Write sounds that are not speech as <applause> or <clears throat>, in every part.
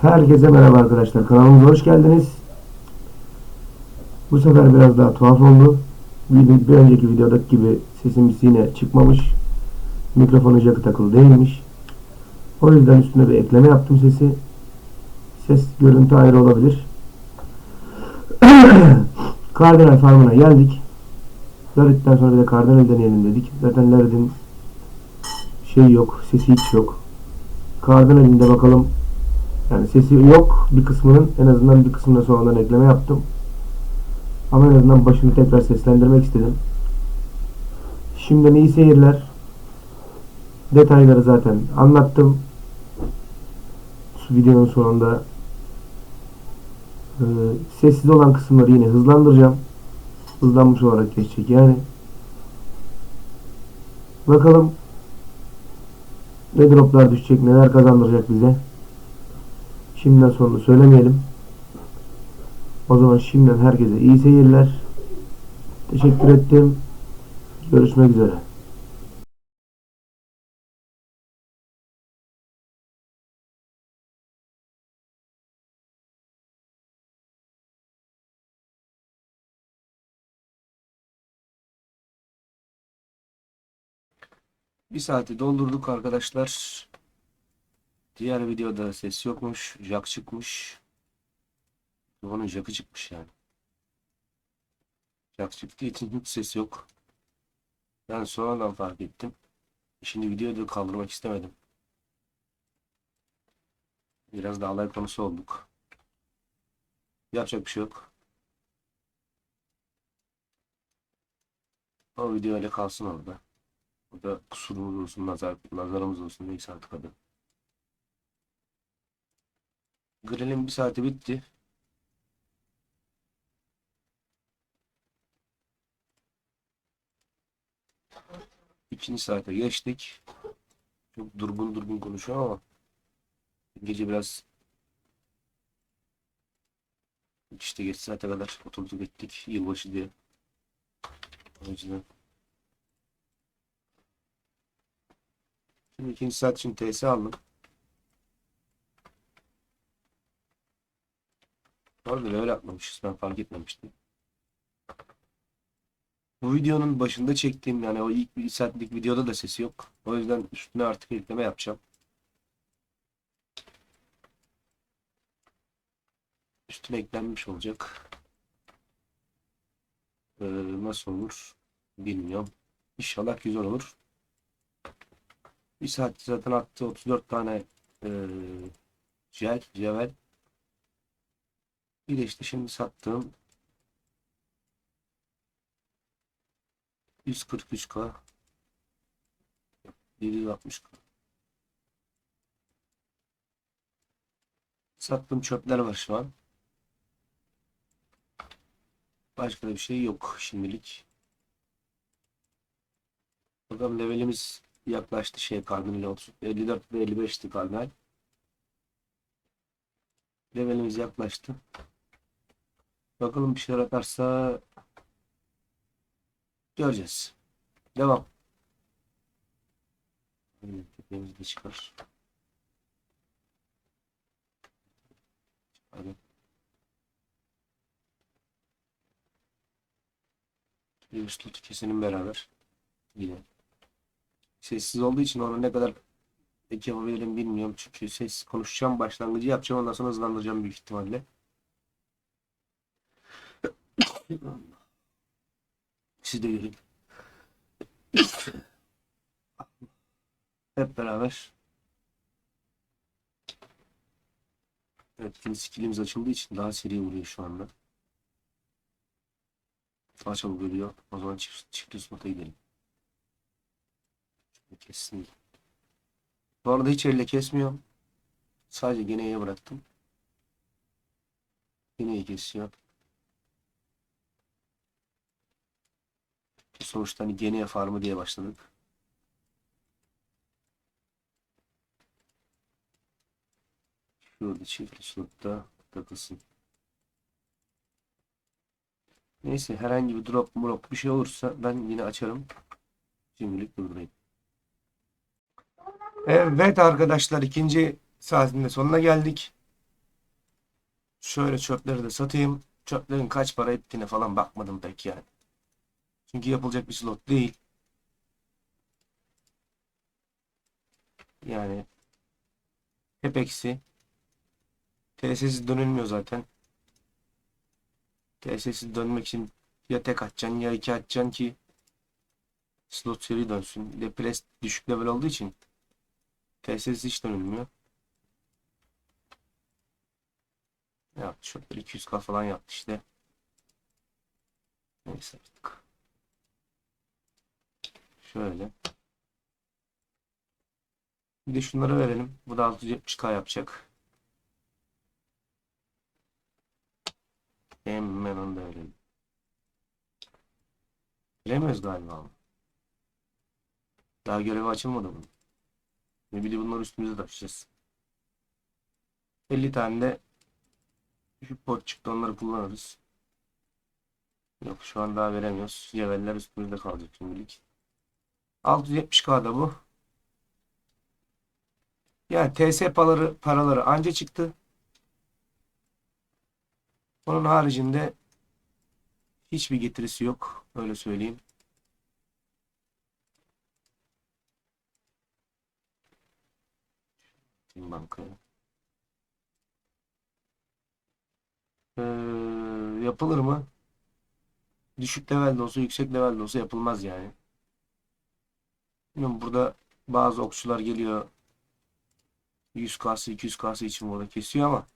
Herkese merhaba arkadaşlar. Kanalımıza hoş geldiniz. Bu sefer biraz daha tuhaf oldu. Bir, bir önceki videodaki gibi sesimiz yine çıkmamış. Mikrofonu jackı takılı değilmiş. O yüzden üstüne bir ekleme yaptım sesi. Ses görüntü ayrı olabilir. <clears throat> Kardinal Farm'ına geldik. Larit'ten sonra bir de Kardinal deneyelim dedik. Zaten Larit'in şey yok, sesi hiç yok. Kardinal'in de bakalım yani sesi yok bir kısmının en azından bir kısmına sonradan ekleme yaptım. Ama en azından başını tekrar seslendirmek istedim. Şimdiden iyi seyirler. Detayları zaten anlattım. Şu videonun sonunda Ee, sessiz olan kısımları yine hızlandıracağım. Hızlanmış olarak geçecek yani. Bakalım ne droplar düşecek, neler kazandıracak bize. Şimdiden sonunu söylemeyelim. O zaman şimdiden herkese iyi seyirler. Teşekkür ettim. Görüşmek üzere. Bir saati doldurduk arkadaşlar. Diğer videoda ses yokmuş. Jack çıkmış. Onun jackı çıkmış yani. Jack çıktığı için hiç ses yok. Ben sonradan fark ettim. Şimdi videoyu da kaldırmak istemedim. Biraz da alay konusu olduk. Yapacak bir şey yok. O video öyle kalsın orada. O da kusurumuz olsun, nazar, nazarımız olsun neyse artık adı. Grill'in bir saati bitti. İkinci saate geçtik. Çok durgun durgun konuşuyor ama gece biraz işte geç saate kadar oturduk ettik yılbaşı diye. O yüzden Şimdi ikinci saat için TS aldım. Orada level atmamışız. Ben fark etmemiştim. Bu videonun başında çektiğim yani o ilk bir saatlik videoda da sesi yok. O yüzden üstüne artık ekleme yapacağım. Üstüne eklenmiş olacak. Ee, nasıl olur? Bilmiyorum. İnşallah güzel olur. Bir saat zaten attı 34 tane eee cel, cevel. Bir de işte şimdi sattığım 143k 760k Sattığım çöpler var şu an. Başka da bir şey yok şimdilik. Bakalım levelimiz yaklaştı şey kardinal 30 54 ve 55'ti kardinal. Levelimiz yaklaştı. Bakalım bir şeyler atarsa göreceğiz. Devam. Tepemiz de çıkar. Hadi. Bir üstlük keselim beraber. Yine sessiz olduğu için onu ne kadar ek yapabilirim bilmiyorum. Çünkü ses konuşacağım, başlangıcı yapacağım. Ondan sonra hızlandıracağım büyük ihtimalle. Siz de görün. Hep beraber. Evet, ikinci skillimiz açıldığı için daha seri vuruyor şu anda. Daha çabuk ölüyor. O zaman çift, çift spota gidelim. Kessin. Bu arada hiç elle kesmiyorum. Sadece geneye bıraktım. Geneyi kesiyor. Sonuçta hani geneye farmı diye başladık. Şurada çift slotta takılsın. Neyse herhangi bir drop drop bir şey olursa ben yine açarım. Şimdilik durdurayım. Evet arkadaşlar ikinci saatinde sonuna geldik. Şöyle çöpleri de satayım. Çöplerin kaç para ettiğine falan bakmadım pek yani. Çünkü yapılacak bir slot değil. Yani hep eksi. TSS dönülmüyor zaten. TSS dönmek için ya tek atacaksın ya iki atacaksın ki slot seri dönsün. Bir de pres düşük level olduğu için TSS hiç dönülmüyor. Yaptı şöyle 200k falan yaptı işte. Neyse artık. Şöyle. Bir de şunları verelim. Bu da 670k yapacak. Hemen onu da verelim. Bilemiyoruz galiba. Daha görevi açılmadı bunun. Ne bileyim bunları üstümüze taşıyacağız. 50 tane de şu pot çıktı onları kullanırız. Yok şu an daha veremiyoruz. Yeveller üstümüzde kalacak şimdilik. 670k'da bu. Yani TS paraları, paraları anca çıktı. Onun haricinde hiçbir getirisi yok. Öyle söyleyeyim. Bankaya. Ee, yapılır mı? Düşük levelde olsa, yüksek levelde olsa yapılmaz yani. Bilmiyorum, burada bazı okçular geliyor 100K'sı 200K'sı için burada kesiyor ama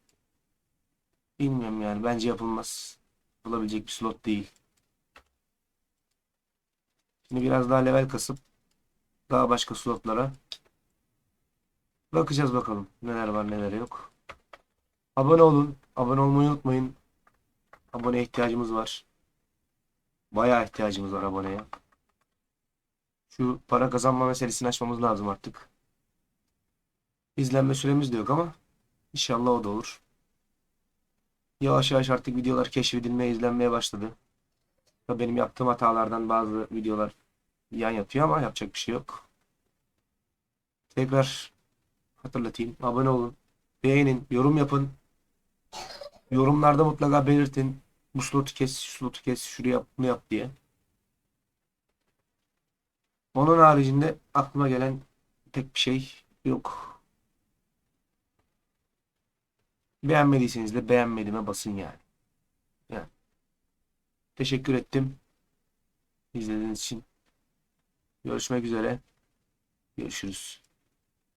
bilmiyorum yani bence yapılmaz. Bulabilecek bir slot değil. Şimdi biraz daha level kasıp daha başka slotlara bakacağız bakalım neler var neler yok. Abone olun. Abone olmayı unutmayın. Abone ihtiyacımız var. Bayağı ihtiyacımız var aboneye. Şu para kazanma meselesini açmamız lazım artık. İzlenme süremiz de yok ama inşallah o da olur. Yavaş yavaş artık videolar keşfedilmeye, izlenmeye başladı. Benim yaptığım hatalardan bazı videolar yan yatıyor ama yapacak bir şey yok. Tekrar hatırlatayım. Abone olun. Beğenin, yorum yapın. Yorumlarda mutlaka belirtin. Bu slotu kes, şu slotu kes, şuraya yap, bunu yap diye. Onun haricinde aklıma gelen pek bir şey yok. Beğenmediyseniz de beğenmediğime basın yani. Yani. Teşekkür ettim. İzlediğiniz için. Görüşmek üzere. Görüşürüz.